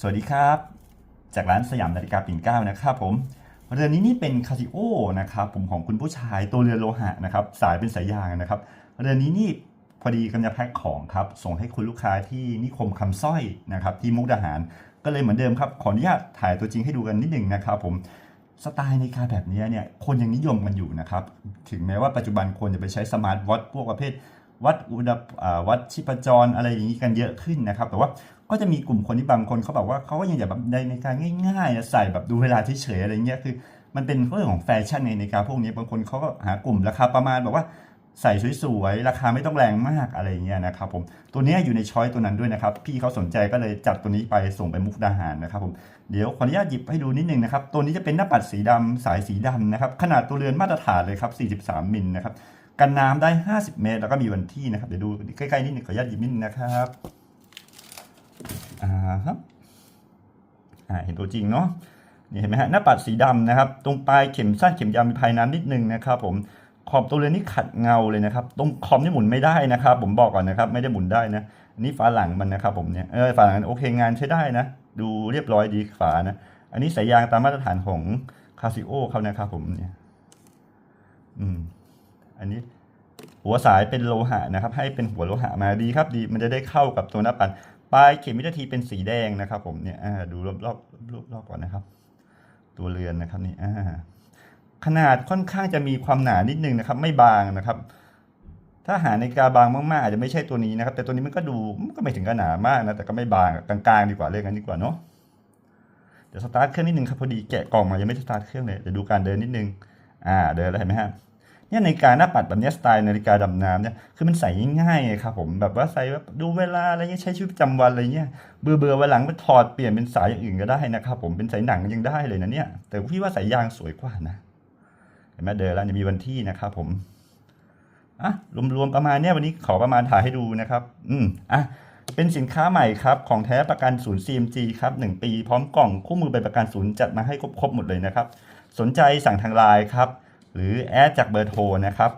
สวัสดีครับ จากร้านสยามนาฬิกาปิ่นเก้านะครับผมเรือนนี้นี่เป็นคาซิโอนะครับผมของคุณผู้ชายตัวเรือนโลหะนะครับสายเป็นสายยางนะครับเรือนนี้นี่พอดีกำลังจะแพ็คของครับส่งให้คุณลูกค้าที่นิคมคำสร้อยนะครับที่มุกดาหาร ก็เลยเหมือนเดิมครับขออนุญาตถ่ายตัวจริงให้ดูกันนิดหนึ่งนะครับผมสไตล์นาฬิกาแบบนี้เนี่ยคนยังนิยมกันอยู่นะครับถึงแม้ว่าปัจจุบันคนจะไปใช้สมาร์ทวอทพวกประเภท วัดอุณหวัดชีพจรอะไรอย่างนี้กันเยอะขึ้นนะครับ แต่ว่าก็จะมีกลุ่มคนที่บางคนเขาแบบว่าเขาก็ยังอยากแบบในในการง่ายๆนะใส่แบบดูเวลาเฉยๆอะไรเงี้ยคือมันเป็นเรื่องของแฟชั่นในในการพวกนี้บางคนเขาก็หากลุ่มราคาประมาณแบบว่าใส่สวยๆ ราคาไม่ต้องแรงมากอะไรเงี้ยนะครับผมตัวนี้อยู่ในช้อยตัวนั้นด้วยนะครับ พี่เขาสนใจก็เลยจัดตัวนี้ไปส่งไปมุกดาหารนะครับผมเดี๋ยวขออนุญาตหยิบให้ดูนิดนึงนะครับ ตัวนี้จะเป็นหน้าปัดสีดำสายสีดำนะครับ ขนาดตัวเรือนมาตรฐานเลยครับ 43 มิลนะครับ กันน้ำได้ 50 เมตร แล้วก็มีวันที่นะครับ เดี๋ยวดูใกล้ๆนิดนึงขออนุญาตหยิบนิดนึงนะครับอ่าครับอ่าเห็นตัวจริงเนาะนี่เห็นไหมฮะหน้าปัดสีดำนะครับ ตรงปลายเข็มสั้นเข็มยาวมีภายน้ำนิดนึงนะครับ ผมขอบตัวเรือนนี่ขัดเงาเลยนะครับ ตรงคอมนี่หมุนไม่ได้นะครับ ผมบอกก่อนนะครับ ไม่ได้หมุนได้นะนนี้ฝาหลังมันนะครับ ผมเนี่ยเออฝาหลังโอเคงานใช้ได้นะ ดูเรียบร้อยดีฝานะอันนี้สายยางตามมาตรฐานของคาซิโอเขานะครับ ผมเนี่ย อืม อันนี้หัวสายเป็นโลหะนะครับ ให้เป็นหัวโลหะมาดีครับดีมันจะได้เข้ากับตัวหน้าปัดปลายเข็มวินาทีเป็นสีแดงนะครับ ผมเนี่ยดูรอบรอบรอบรอบก่อนนะครับ ตัวเรือนนะครับนี่ขนาดค่อนข้างจะมีความหนานิดนึงนะครับ ไม่บางนะครับ ถ้าหาในาฬิกาบางมากๆอาจจะไม่ใช่ตัวนี้นะครับ แต่ตัวนี้มันก็ดูก็ไม่ถึงกับหนามากนะแต่ก็ไม่บางกลางๆดีกว่าเรียกกันดีกว่าเนาะเดี๋ยวสตาร์ทเครื่องนิดนึงครับพอดีแกะกล่องมายังไม่ได้สตาร์ทเครื่องเลยเดี๋ยวดูการเดินนิดนึง อ่า เดินแล้วเห็นไหมฮะ เนี่ยนาฬิกาหน้าปัดแบบนี้สไตล์นาฬิกาดำน้ำเนี่ยคือมันใส่ง่ายๆครับผมแบบว่าใส่แบบดูเวลาอะไรเงี้ยใช้ชีวิตประจำวันอะไรเงี้ยเบื่อเบื่อวันหลังไปถอดเปลี่ยนเป็นสายอย่างอื่นก็ได้นะครับผมเป็นสายหนังยังได้เลยนะเนี่ย แต่พี่ว่าสายยางสวยกว่านะเห็นไหมเดินแล้วจะมีวันที่นะครับผมอะรวมๆประมาณเนี้ยวันนี้ขอประมาณถ่ายให้ดูนะครับ อืมอะเป็นสินค้าใหม่ครับ ของแท้ประกันศูนย์ CMG ครับหนึ่งปี พร้อมกล่องคู่มือใบประกันศูนย์จัดมาให้ครบๆหมดเลยนะครับ สนใจสั่งทางไลน์ครับ หรือแอดจากเบอร์โทรนะครับ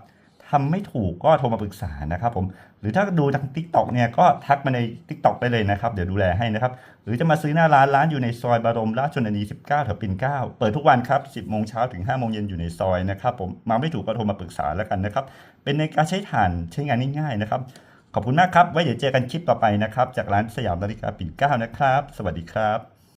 ทำไม่ถูกก็โทรมาปรึกษานะครับผมหรือถ้าดูทาง Tik t o อกเนี่ยก็ทักมาใน Tik t o อกได้เลยนะครับ เดี๋ยวดูแลให้นะครับ หรือจะมาซื้อหน้าร้านร้านอยู่ในซอยบารมราชชนนี 19แถวปิ่นเกล้าเปิดทุกวันครับ 10โมงเช้าถึง5โมงเย็นอยู่ในซอยนะครับผมมาไม่ถูกก็โทรมาปรึกษาแล้วกันนะครับเป็นในการใช้ฐานใช้งานง่ายๆนะครับขอบคุณมากครับไว้เดี๋ยวเจอกันคลิปต่อไปนะครับจากร้านสยามนาฬิกาปิ่นเกล้านะครับ สวัสดีครับ